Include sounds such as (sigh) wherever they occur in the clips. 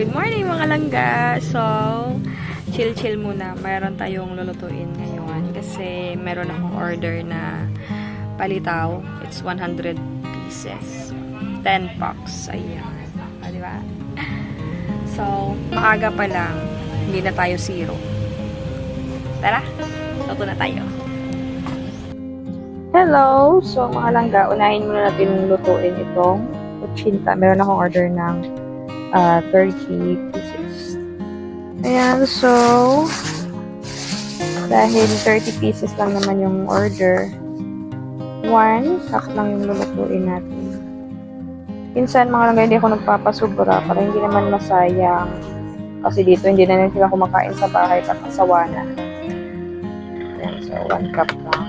Good morning mga langga! So, chill-chill muna. Mayroon tayong lulutuin ngayon kasi meron akong order na palitaw. It's 100 pieces. 10 packs. Ayan. Ah, di ba? So, maaga pa lang. Hindi na tayo zero. Tara! Luto na tayo. Hello! So, mga langga, unahin muna natin lutuin itong kuchinta. Meron akong order ng uh, 30 pieces. Ayan, so, dahil 30 pieces lang naman yung order, 1 cup lang yung lulutuin natin. Minsan, mga langga, hindi ako nagpapasubra para hindi naman masayang. Kasi dito, hindi na rin sila kumakain sa bahay at asawa na. Ayan, so, 1 cup lang.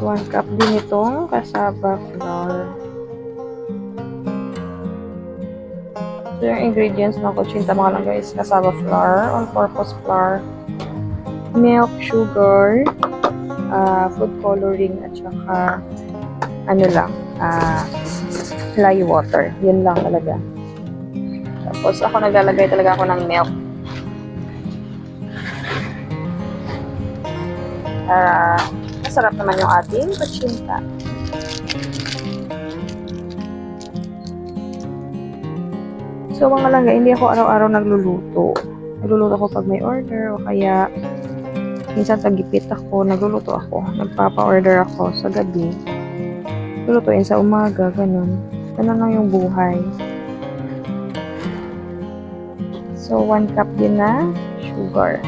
1 cup din itong cassava flour. So, yung ingredients ng kuchinta mga lang guys, cassava flour, all-purpose flour, milk, sugar, uh, food coloring, at saka, ano lang, uh, lye water. Yun lang talaga. Tapos, ako naglalagay talaga ako ng milk. Para, masarap naman yung ating kuchinta. So, mga langga, hindi ako araw-araw nagluluto. Nagluluto ako pag may order o kaya minsan tagipit ako, nagluluto ako. Nagpapa-order ako sa gabi. Lulutuin sa umaga, ganun. Ganun lang yung buhay. So, one cup din na sugar.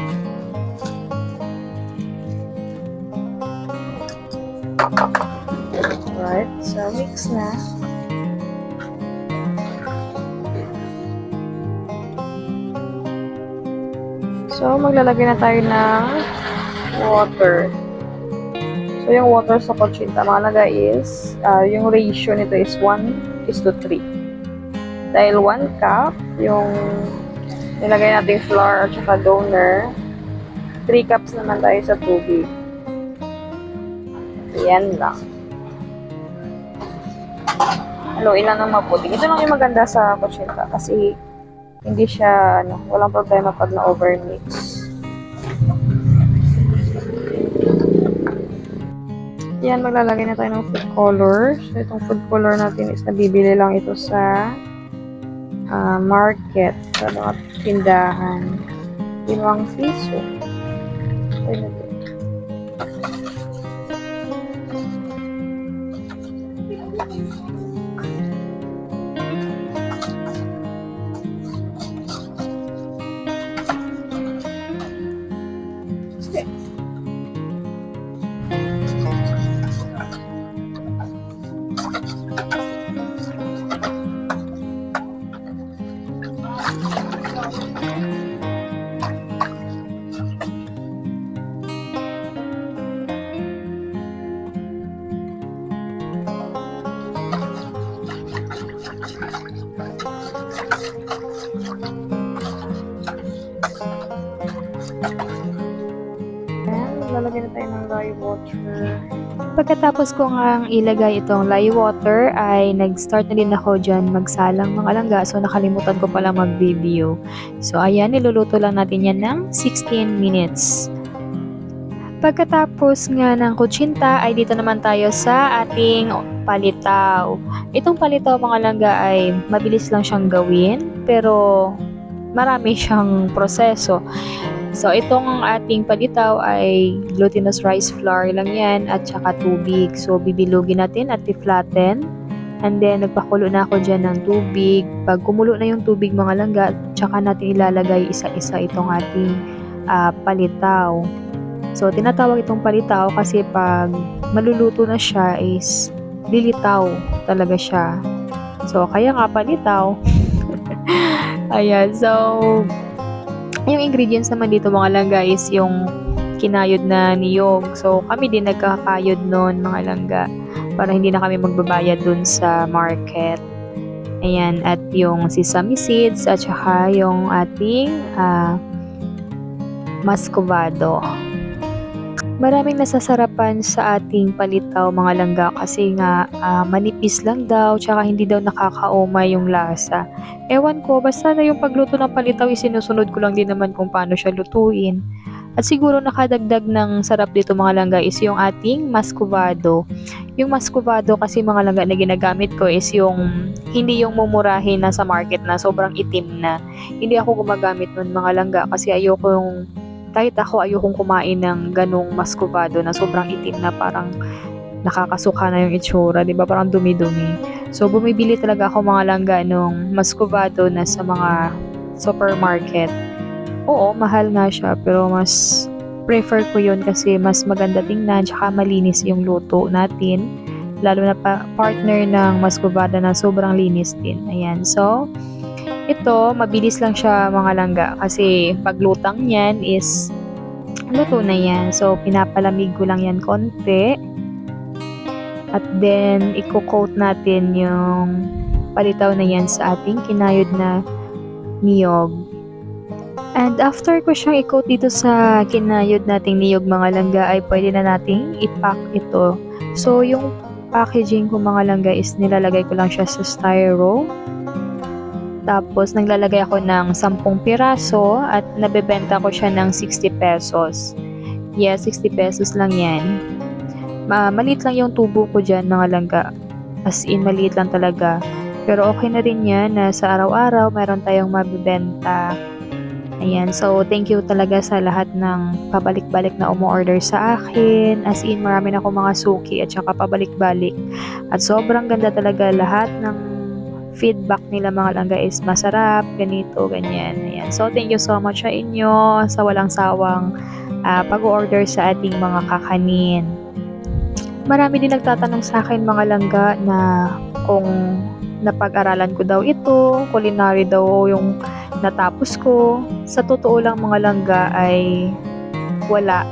Alright, so mix na. So, maglalagay na tayo ng water. So, yung water sa kochinta, mga naga is, uh, yung ratio nito is 1 is to 3. Dahil 1 cup, yung nilagay natin flour at saka donor, 3 cups naman tayo sa tubig. Yan lang. Haluin lang ng mabuti. Ito lang yung maganda sa kochinta kasi hindi siya, ano, walang problema pag na-overmix. Yan, maglalagay na tayo ng food color. So, itong food color natin is nabibili lang ito sa uh, market, sa mga tindahan. Limang piso. Okay Ayan, maglalagay na tayo ng lye water. Pagkatapos ko nga ilagay itong lye water ay nag-start na din ako dyan magsalang mga langga so nakalimutan ko pala mag-video. So ayan, niluluto lang natin yan ng 16 minutes. Pagkatapos nga ng kutsinta ay dito naman tayo sa ating palitaw. Itong palitaw mga langga ay mabilis lang siyang gawin pero marami (laughs) siyang proseso. So, itong ating palitaw ay glutinous rice flour lang yan at saka tubig. So, bibilugin natin at i-flatten. And then, nagpakulo na ako dyan ng tubig. Pag kumulo na yung tubig mga langga, tsaka natin ilalagay isa-isa itong ating ah, palitaw. So, tinatawag itong palitaw kasi pag maluluto na siya is lilitaw talaga siya. So, kaya nga palitaw. (laughs) Ayan, so, yung ingredients naman dito mga langga is yung kinayod na niyog. So, kami din nagkakayod noon mga langga para hindi na kami magbabayad dun sa market. Ayan, at yung sesame seeds at saka yung ating ah, muscovado. Maraming nasasarapan sa ating palitaw mga langga kasi nga ah, manipis lang daw tsaka hindi daw nakakaumay yung lasa. Ewan ko, basta na yung pagluto ng palitaw isinusunod ko lang din naman kung paano siya lutuin. At siguro nakadagdag ng sarap dito mga langga is yung ating mascovado. Yung mascovado kasi mga langga na ginagamit ko is yung hindi yung mumurahin na sa market na sobrang itim na. Hindi ako gumagamit nun mga langga kasi ayoko yung kahit ako ayokong kumain ng ganong mascovado na sobrang itim na parang nakakasuka na yung itsura, di ba? Parang dumi-dumi. So, bumibili talaga ako mga langga nung mascovado na sa mga supermarket. Oo, mahal nga siya, pero mas prefer ko yun kasi mas maganda tingnan tsaka malinis yung luto natin. Lalo na pa partner ng mascovado na sobrang linis din. Ayan, so ito, mabilis lang siya mga langga kasi paglutang niyan is luto na yan. So, pinapalamig ko lang yan konti. At then, i-coat natin yung palitaw na yan sa ating kinayod na niyog. And after ko siyang i-coat dito sa kinayod nating niyog mga langga ay pwede na nating i-pack ito. So, yung packaging ko mga langga is nilalagay ko lang siya sa styro. Tapos, naglalagay ako ng 10 piraso at nabebenta ko siya ng 60 pesos. Yes, 60 pesos lang yan. Ma maliit lang yung tubo ko dyan, mga langga. As in, maliit lang talaga. Pero okay na rin yan na sa araw-araw mayroon tayong mabibenta. Ayan, so thank you talaga sa lahat ng pabalik-balik na umu-order sa akin. As in, marami na akong mga suki at saka pabalik-balik. At sobrang ganda talaga lahat ng feedback nila mga langga is masarap, ganito, ganyan. Ayan. So, thank you so much sa inyo sa walang sawang ah, pag-order sa ating mga kakanin. Marami din nagtatanong sa akin mga langga na kung napag-aralan ko daw ito, culinary daw yung natapos ko. Sa totoo lang mga langga ay wala.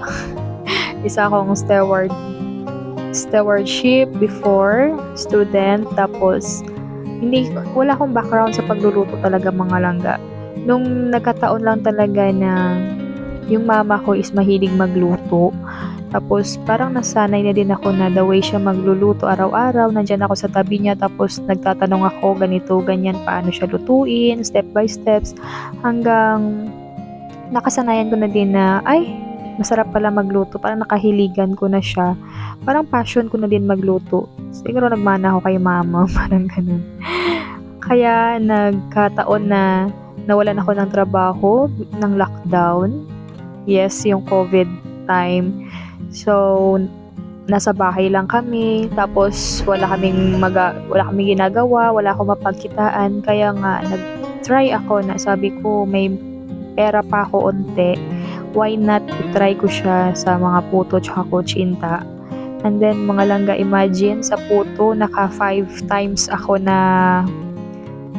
(laughs) Isa akong steward stewardship before, student, tapos hindi wala akong background sa pagluluto talaga mga langga. Nung nagkataon lang talaga na yung mama ko is mahilig magluto. Tapos parang nasanay na din ako na the way siya magluluto araw-araw, nandyan ako sa tabi niya tapos nagtatanong ako ganito, ganyan, paano siya lutuin, step by steps, hanggang nakasanayan ko na din na, ay, masarap pala magluto, parang nakahiligan ko na siya, parang passion ko na din magluto. Siguro nagmana ako kay mama, (laughs) parang ganun. Kaya nagkataon na nawalan ako ng trabaho ng lockdown. Yes, yung COVID time. So, nasa bahay lang kami. Tapos, wala kaming maga, wala kaming ginagawa. Wala akong mapagkitaan. Kaya nga, nag-try ako na sabi ko, may pera pa ako unti. Why not try ko siya sa mga puto tsaka kutsinta. And then, mga langga, imagine, sa puto, naka five times ako na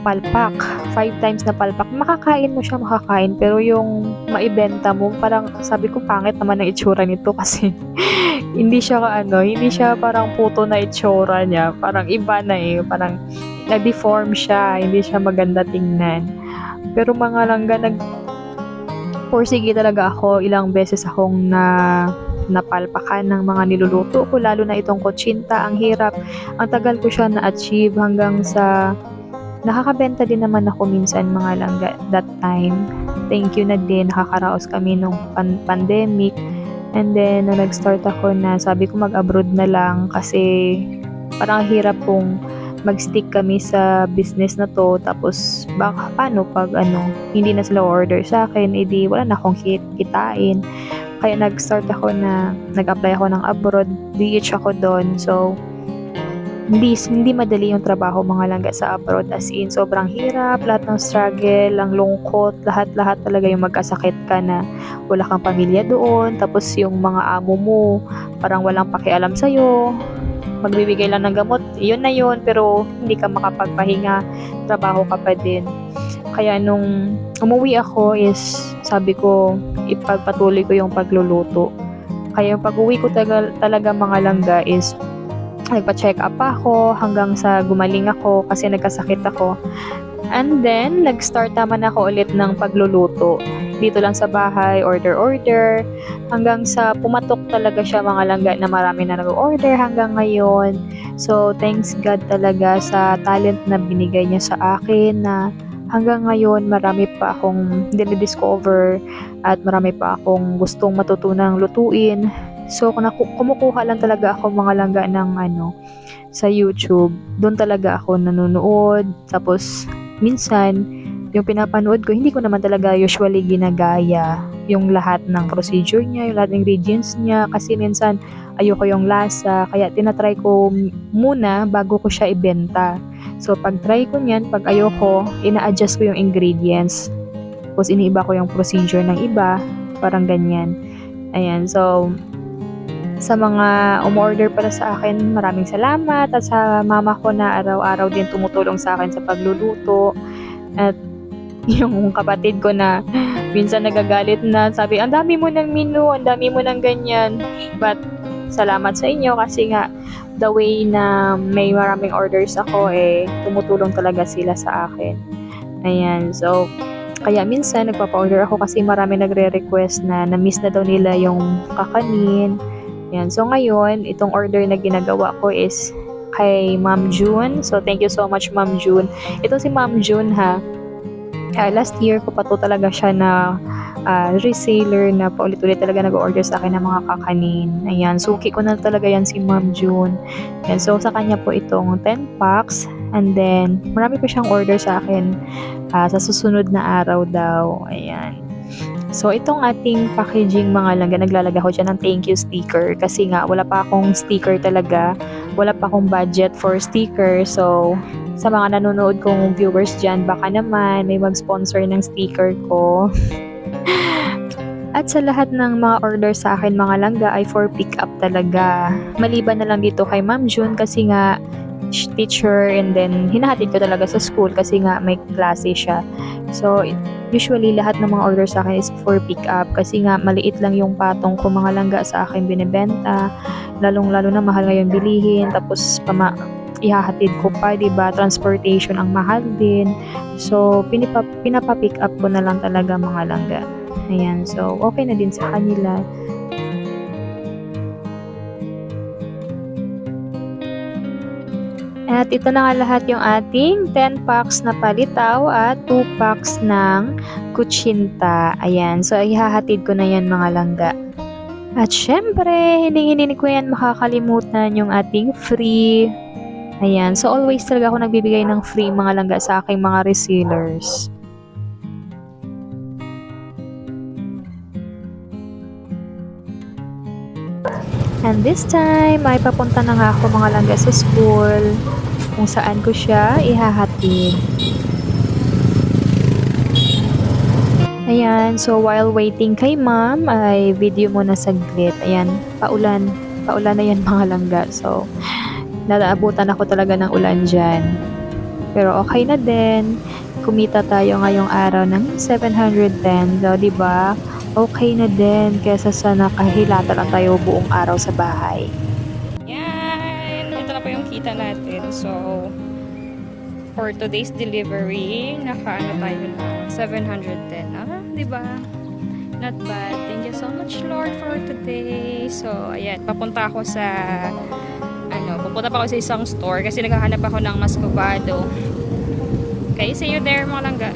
palpak. Five times na palpak. Makakain mo siya, makakain. Pero yung maibenta mo, parang sabi ko, pangit naman ang itsura nito (laughs) kasi hindi siya ano, hindi siya parang puto na itsura niya. Parang iba na eh. Parang na-deform siya. Hindi siya maganda tingnan. Pero mga langga, nag porsige talaga ako. Ilang beses akong na napalpakan ng mga niluluto ko, lalo na itong kutsinta. Ang hirap. Ang tagal ko siya na-achieve hanggang sa nakakabenta din naman ako minsan mga langga that time. Thank you na din. Nakakaraos kami nung pan- pandemic. And then, nung nag-start ako na sabi ko mag-abroad na lang kasi parang ang hirap kung mag-stick kami sa business na to tapos baka paano pag ano hindi na sila order sa akin edi wala na akong kit kitain. Kaya nag-start ako na nag-apply ako ng abroad DH ako doon. So hindi hindi madali yung trabaho mga langga sa abroad as in sobrang hirap lahat ng struggle ang lungkot lahat lahat talaga yung magkasakit ka na wala kang pamilya doon tapos yung mga amo mo parang walang pakialam sa'yo magbibigay lang ng gamot yun na yun pero hindi ka makapagpahinga trabaho ka pa din kaya nung umuwi ako is sabi ko ipagpatuloy ko yung pagluluto kaya yung pag-uwi ko tagal, talaga mga langga is nagpa-check up ako hanggang sa gumaling ako kasi nagkasakit ako. And then, nag-start naman ako ulit ng pagluluto. dito lang sa bahay, order-order, hanggang sa pumatok talaga siya mga langga na marami na nag-order hanggang ngayon. So, thanks God talaga sa talent na binigay niya sa akin na hanggang ngayon marami pa akong dinidiscover at marami pa akong gustong matutunang lutuin. So, kumukuha lang talaga ako mga langga ng ano, sa YouTube. Doon talaga ako nanonood. Tapos, minsan, yung pinapanood ko, hindi ko naman talaga usually ginagaya yung lahat ng procedure niya, yung lahat ng ingredients niya. Kasi minsan, ayoko yung lasa. Kaya, tinatry ko muna bago ko siya ibenta. So, pag try ko niyan, pag ayoko, ina-adjust ko yung ingredients. Tapos, iniiba ko yung procedure ng iba. Parang ganyan. Ayan, so, sa mga umorder pala sa akin, maraming salamat. At sa mama ko na araw-araw din tumutulong sa akin sa pagluluto. At (laughs) yung kapatid ko na minsan nagagalit na sabi, ang dami mo ng menu, ang dami mo ng ganyan. But salamat sa inyo kasi nga the way na may maraming orders ako eh tumutulong talaga sila sa akin. Ayan, so kaya minsan nagpapa-order ako kasi marami nagre-request na na-miss na daw nila yung kakanin. Yan. So ngayon, itong order na ginagawa ko is kay Ma'am June. So thank you so much Ma'am June. Ito si Ma'am June ha. Ah, last year ko pa to talaga siya na ah, reseller na paulit-ulit talaga nag-order sa akin ng mga kakanin. Ayan, suki ko na talaga yan si Ma'am June. Yan, so sa kanya po itong 10 packs and then marami pa siyang order sa akin ah, sa susunod na araw daw. Ayan. So, itong ating packaging mga langga, naglalagay ako dyan ng thank you sticker kasi nga wala pa akong sticker talaga. Wala pa akong budget for sticker. So, sa mga nanonood kong viewers dyan, baka naman may mag-sponsor ng sticker ko. (laughs) At sa lahat ng mga order sa akin mga langga ay for pick up talaga. Maliban na lang dito kay Ma'am June kasi nga teacher and then hinahatid ko talaga sa school kasi nga may klase siya. So, usually lahat ng mga order sa akin is for pick up kasi nga maliit lang yung patong ko mga langga sa akin binebenta. Lalong lalo na mahal ngayon bilihin tapos pama ihahatid ko pa, 'di ba? Transportation ang mahal din. So, pinapa, pinapa-pick up ko na lang talaga mga langga. Ayan, so okay na din sa kanila. At ito na nga lahat yung ating 10 packs na palitaw at 2 packs ng kutsinta. Ayan, so ihahatid ko na yan mga langga. At syempre, hindi ko yan makakalimutan yung ating free. Ayan, so always talaga ako nagbibigay ng free mga langga sa aking mga resellers. And this time, may papunta na nga ako mga langga sa school kung saan ko siya ihahatid. Ayan, so while waiting kay ma'am, ay video muna saglit. Ayan, paulan. Paulan na yan (laughs) mga langga. So, nadaabutan ako talaga ng ulan dyan. Pero okay na din. Kumita tayo ngayong araw ng 710. So, di ba? Okay na din kesa sa nakahilata lang tayo buong araw sa bahay. Yan! Ito na po yung kita natin. So, for today's delivery, nakaano tayo na 710. Ah, di ba? Not bad. Thank you so much, Lord, for today. So, ayan. Papunta ako sa ano, pupunta pa ako sa isang store kasi naghahanap ako ng mascovado. Okay, see you there, mga langga.